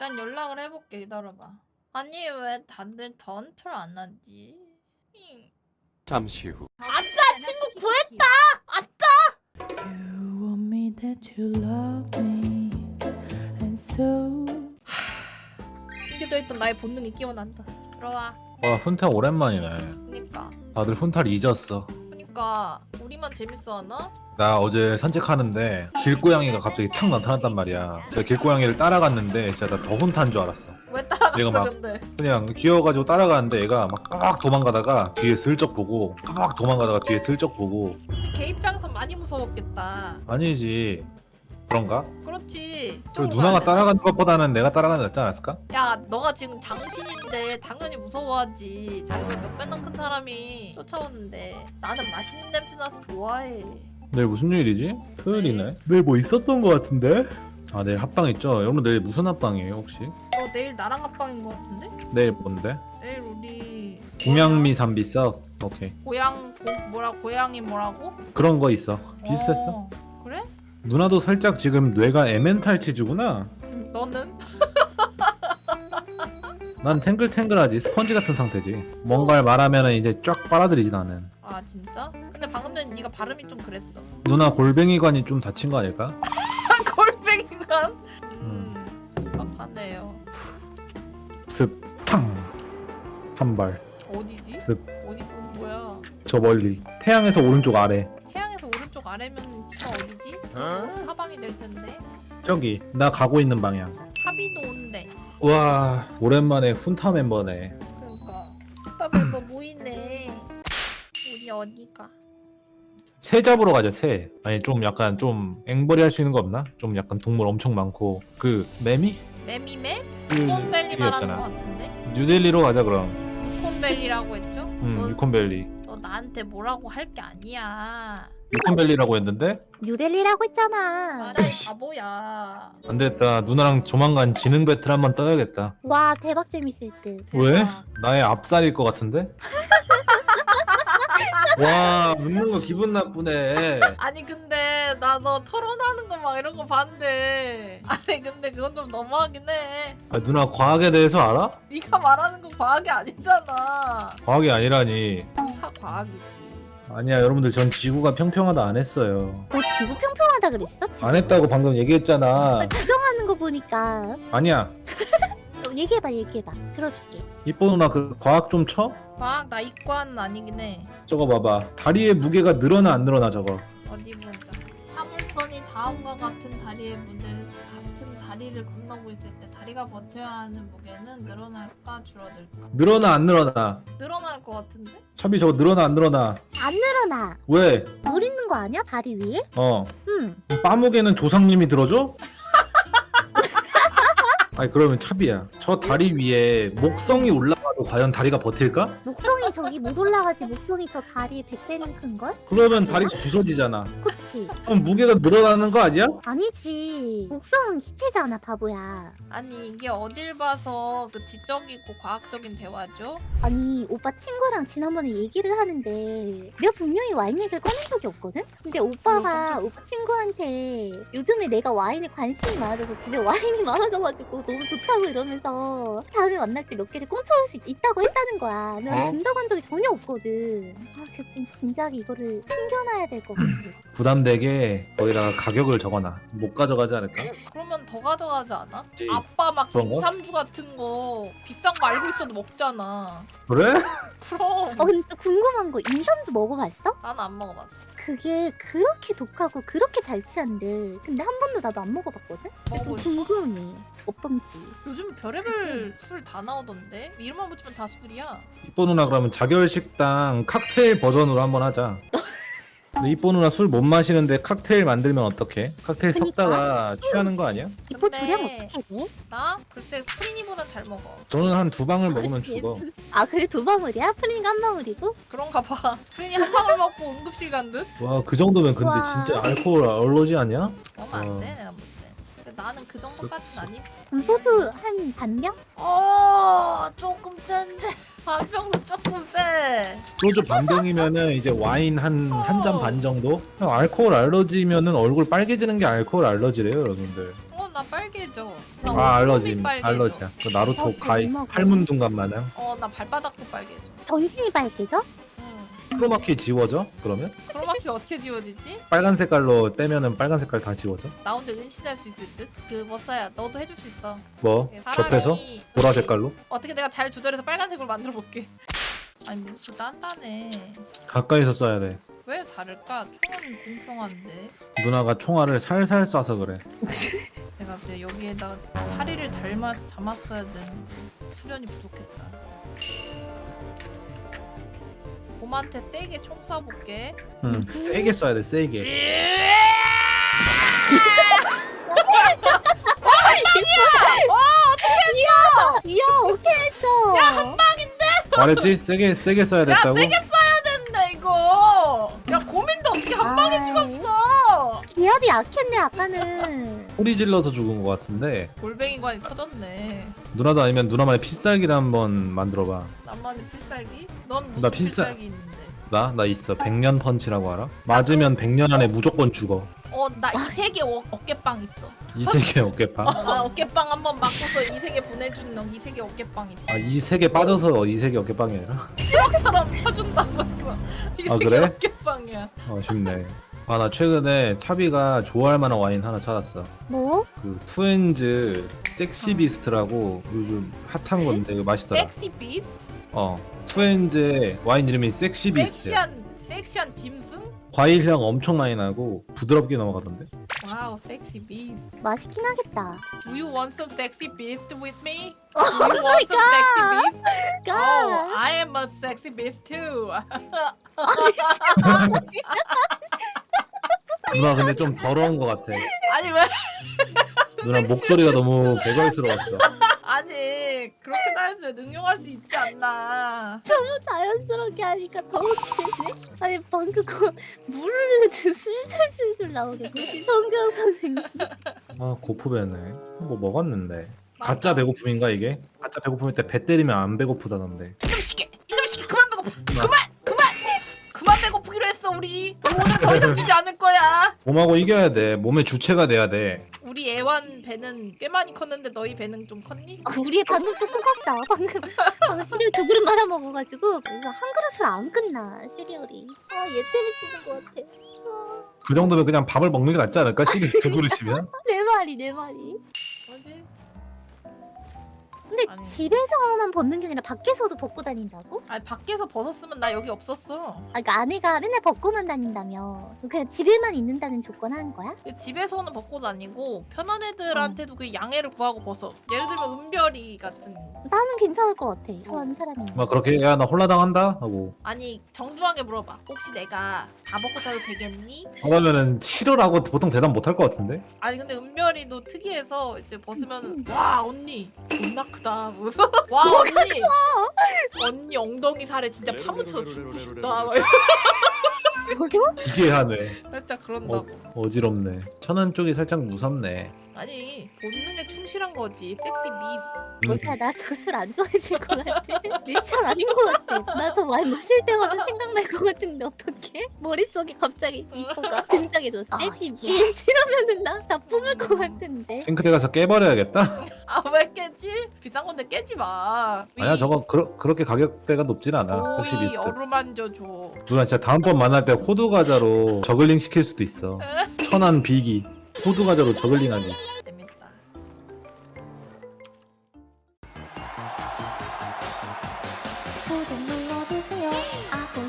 일단 연락을 해볼게 기다려봐. 아니 왜 다들 던틀 안 하지? 잉. 잠시 후. 아싸 친구 구했다. 아싸. You want me that you love me, and so 숨겨져 있던 나의 본능이 깨어난다. 들어와. 와 훈탈 오랜만이네 그니까. 다들 훈탈 잊었어 그니까 우리만 재밌어 하나? 나 어제 산책하는데 길고양이가 갑자기 탁 나타났단 말이야 제가 길고양이를 따라갔는데 진짜 나더 훈타인 줄 알았어 왜 따라갔어 내가 막- 근데? 그냥 귀여워가지고 따라가는데 얘가 막꽉 도망가다가 뒤에 슬쩍 보고 꽉 도망가다가 뒤에 슬쩍 보고 근데 걔 입장에서 많이 무서웠겠다. 아니지 그런가? 그렇지. 그리고 좀 누나가 따라가는 것보다는 내가 따라가는 게 낫지 않았을까? 야, 너가 지금 장신인데 당연히 무서워하지. 자기가 몇 배나 큰 사람이 쫓아오는데 나는 맛있는 냄새 나서 좋아해. 내일 무슨 요일이지? 토요일이네 내일 뭐 있었던 것 같은데? 아 내일 합방 있죠? 여러분 내일 무슨 합방이에요 혹시? 너 내일 나랑 합방인 것 같은데? 내일 뭔데? 내일 우리 공양미 삼비석? 오케이 고양 고, 뭐라 고양이 뭐라고? 그런 거 있어 비슷했어? 어? 누나도 살짝 지금 뇌가 에멘탈 치즈구나 응, 너는? 난 탱글탱글하지 스펀지 같은 상태지 뭔가를 말하면 이제 쫙 빨아들이지 나는 아 진짜? 근데 방금 전에 네가 발음이 좀 그랬어. 누나 골뱅이관이 좀 다친 거 아닐까? 골뱅이만. 음, 답답하네요. 습탕 한 발 어디지? 습. 어디서 온 거야? 저 멀리 태양에서 오른쪽 아래 태양에서 오른쪽 아래면? 사방이 될 텐데. 저기 나 가고 있는 방향 타비도 온대. 와 오랜만에 훈타 멤버네 그러니까 답답해 너 모이네 우리 어디가 새 잡으러 가자 새 아니 좀 약간 좀 앵벌이 할 수 있는 거 없나? 좀 약간 동물 엄청 많고 그 매미? 매미매? 그 유콘밸리 말하는. 거 같은데 뉴델리로 가자 그럼 유콘밸리라고 했죠? 응 너, 유콘밸리 너 나한테 뭐라고 할 게 아니야 유콘밸리라고 했는데 뉴델리라고 했잖아. 맞아 이 바보야 안 됐다 누나랑 조만간 지능 배틀 한번 떠야겠다 와 대박 재밌을 듯. 왜? 대박. 나의 앞살일 것 같은데? 와 웃는 거 기분 나쁘네 아니 근데 나 너 토론하는 거 막 이런 거 봤는데 아니 근데 그건 좀 너무하긴 해 아, 누나 과학에 대해서 알아? 네가 말하는 거 과학이 아니잖아 과학이 아니라니 사 과학이지 아니야 여러분들 전 지구가 평평하다 안 했어요 너 지구 평평하다 그랬어? 지금? 안 했다고 방금 얘기했잖아 부정하는 거 보니까 아니야 어, 얘기해봐 얘기해봐 들어줄게. 이뻐 누나 그 과학 좀 쳐? 과학 나 이과는 아니긴 해 저거 봐봐 다리의 무게가 늘어나 안 늘어나 저거 어디 보자. 사물선이 다음과 같은 다리의 무게를 다리를 건너고 있을 때 다리가 버텨야 하는 무게는 늘어날까 줄어들까? 늘어나 안 늘어나 늘어날 것 같은데? 차비 저거 늘어나 안 늘어나 안 늘어나. 왜? 물 있는 거 아니야 다리 위에? 어 응. 빠무게는 조상님이 들어줘? 아니 그러면 차비야 저 다리 위에 목성이 올라가도 과연 다리가 버틸까? 목성이 저기 못 올라가지 목성이 저 다리에 100배는 큰 걸? 그러면 다리가 부서지잖아 그치? 그럼 무게가 늘어나는 거 아니야? 아니지. 목성은 기체잖아 바보야. 아니 이게 어딜 봐서 그 지적이고 과학적인 대화죠? 아니 오빠 친구랑 지난번에 얘기를 하는데 내가 분명히 와인 얘기를 꺼낸 적이 없거든? 근데 오빠가 오빠 친구한테 요즘에 내가 와인에 관심이 많아져서 집에 와인이 많아져가지고 너무 좋다고 이러면서 다음에 만날 때 몇 개를 꽁쳐올 수 있다고 했다는 거야 내가 어? 준다고 한 적이 전혀 없거든 아 그래서 지금 진작에 이거를 챙겨놔야 될 것 같아 부담되게 거기다가 가격을 적어놔 못 가져가지 않을까? 그러면 더 가져가지 않아? 그치. 아빠 막 그런 거? 김삼주 같은 거 비싼 거 알고 있어도 먹잖아 그래? 그럼 어 근데 또 궁금한 거 인삼주 먹어봤어? 나는 안 먹어봤어 그게 그렇게 독하고 그렇게 잘 취한데 근데 한 번도 나도 안 먹어봤거든? 근데 좀 먹어보고 싶어. 궁금해 어떤지 요즘 별의별 술 다 나오던데 이름만 붙이면 다 술이야 이뻐 누나 그러면 자결 식당 칵테일 버전으로 한번 하자. 근데 이뻐 누나 술 못 마시는데 칵테일 만들면 어떡해? 칵테일 그니까. 섞다가 취하는 거 아니야? 이뻐 근데- 주량 어떻게 돼? 나 글쎄 프리니보단 잘 먹어 저는 한 두 방울 먹으면 죽어. 아 그래 두 방울이야? 프링 한 방울이고? 그런가 봐 프리니 한 방울 먹고 응급실 간 듯? 와 그 정도면 근데 우와. 진짜 알코올 얼러지 아니야? 그러면 어. 안돼 내가 볼때 근데 나는 그 정도까지는 아니 그럼 소주 한 반병? 어 조금 센데 반병도 조금 세 소주 반병이면은 이제 와인 한 한 잔 반 정도? 그냥 알코올 알러지면은 얼굴 빨개지는 게 알코올 알러지래요 여러분들. 어, 나 빨개져. 나 아 알러지 빨개져. 알러지야 그 나루토 어, 가이 팔문둥간 마냥 어, 나 발바닥도 빨개져. 전신이 빨개져? 응. 크로마키 지워져? 그러면? 크로마키 어떻게 지워지지? 빨간 색깔로 떼면은 빨간 색깔 다 지워져? 나 혼자 은신할 수 있을 듯? 그 머싸야 너도 해줄 수 있어. 뭐? 네, 사람이 접해서? 보라 색깔로? 어떻게 내가 잘 조절해서 빨간색으로 만들어 볼게. 아니 무슨 단단해. 가까이서 쏴야 돼 왜 다를까? 총은 공평한데. 누나가 총알을 살살 쏴서 그래 내가 이제 여기에다가 사리를 닮아 담았어야 되는데 수련이 부족했다. 곰한테 세게 총 쏴볼게. 응 세게 쏴야 돼 세게 이야 오케이 했어. 야 말했지? 세게 세게 쏴야 야 됐다고? 세게 쏴야 된다 이거. 야 고민도 어떻게 한 방에 아이. 죽었어? 기압이 약했네 아까는. 소리 질러서 죽은 것 같은데 골뱅이관이 터졌네. 누나도 아니면 누나만의 필살기를 한번 만들어봐 나만의 필살기? 넌 무슨 나 필살- 필살기 있는데? 나? 나 있어 백년 펀치라고 알아? 맞으면 백년 안에 무조건 죽어 어 나 이 세계 어, 어깨빵 있어. 이 세계 어깨빵 나 어깨빵 한번 맞고서 이 세계 보내준 너 이 세계 어깨빵 있어. 아 이 세계 빠져서 이 세계 어깨빵이 아니라? 처럼 쳐준다고 했어. 이 아, 세계 그래? 어깨빵이야. 아 쉽네 아 나 최근에 차비가 좋아할 만한 와인 하나 찾았어 뭐? 그 투엔즈 섹시 비스트라고 요즘 핫한 건데 이거 맛있더라 섹시 비스트? 어 투엔즈의 와인 이름이 섹시 비스트 야 섹시한 섹시한 짐승? 과일 향 엄청 많이 나고 부드럽게 넘어가던데 와우 섹시 비스트. 맛있긴 하겠다. Do you want some sexy beast with me? 어, Do you want some sexy beast? 가. Oh, I am a sexy beast too. 누나 근데 좀 더러운 것 같아 아니 왜? 누나 목소리가 너무 개걸스러웠어 아니 그렇게 다해서 능용할 수 있지 않나? 너무 자연스럽게 하니까 더 웃기네. 아니 방금 그 물을 술술술술 나오게 뭐지 성경 선생님. 아 고프배네 뭐 먹었는데 가짜 배고픔인가 이게? 가짜 배고픔일 때 배 때리면 안 배고프다던데 이놈 시계, 이놈 시계 그만 배고프, 그만, 그만, 그만 배고프기로 했어 우리. 오늘 더 이상 주지 않을 거야. 몸하고 이겨야 돼 몸의 주체가 돼야 돼 우리 애완 배는 꽤 많이 컸는데 너희 배는 좀 컸니? 아, 우리 방금 조금 컸어. 방금 방금 시리얼 두 그릇 말아 먹어가지고 이거 한 그릇을 안 끝나 시리얼이. 아얘 찌는 것 같아. 아, 그 정도면 그냥 밥을 먹는 게 낫지 않을까? 시리 두 그릇이면? 내 말이 내 말이. 뭐지? 근데 아니. 집에서만 벗는 게 아니라 밖에서도 벗고 다닌다고? 아니 밖에서 벗었으면 나 여기 없었어. 아, 그러니까 아내가 맨날 벗고만 다닌다며. 그냥 집에만 있는다는 조건 하는 거야? 그 집에서는 벗고 다니고 편한 애들한테도 그 양해를 구하고 벗어. 예를 들면 은별이 같은. 나는 괜찮을 것 같아. 좋아하는 사람이. 막 그렇게 야 나 홀라당한다 하고 아니 정중하게 물어봐. 혹시 내가 다 벗고 자도 되겠니? 그러면은 싫어라고 보통 대답 못 할 것 같은데? 아니 근데 은별이도 특이해서 이제 벗으면 음. 와 언니 존나 크다. 무슨 와 언니 언니 엉덩이 살에 진짜 파묻혀서 죽고 싶다. 막? 기괴하네 살짝 그런다고. 어지럽네 천안 쪽이 살짝 무섭네 아니 본능에 충실한 거지. 섹시. 음. 뭐야 나 저 술 안 좋아해질 것 같아. 내 취향 아닌 것 같아. 나 저 와인 마실 때마다 생각날 것 같은데 어떡해? 머릿속에 갑자기 이뻐가 등장해서 세지 미 싫으면은 나 다 뿜을 것 같은데. 싱크대 가서 깨버려야겠다? 아왜 깨지? 비싼 건데 깨지 마. 아니야 저거 그러, 그렇게 가격대가 높진 않아 오이 비스트 어루만져 줘. 누나 진짜 다음번 만날 때 호두 과자로 저글링 시킬 수도 있어 천안 비기 호두 과자로 저글링하기 재밌다. 구독 눌러주세요. 아구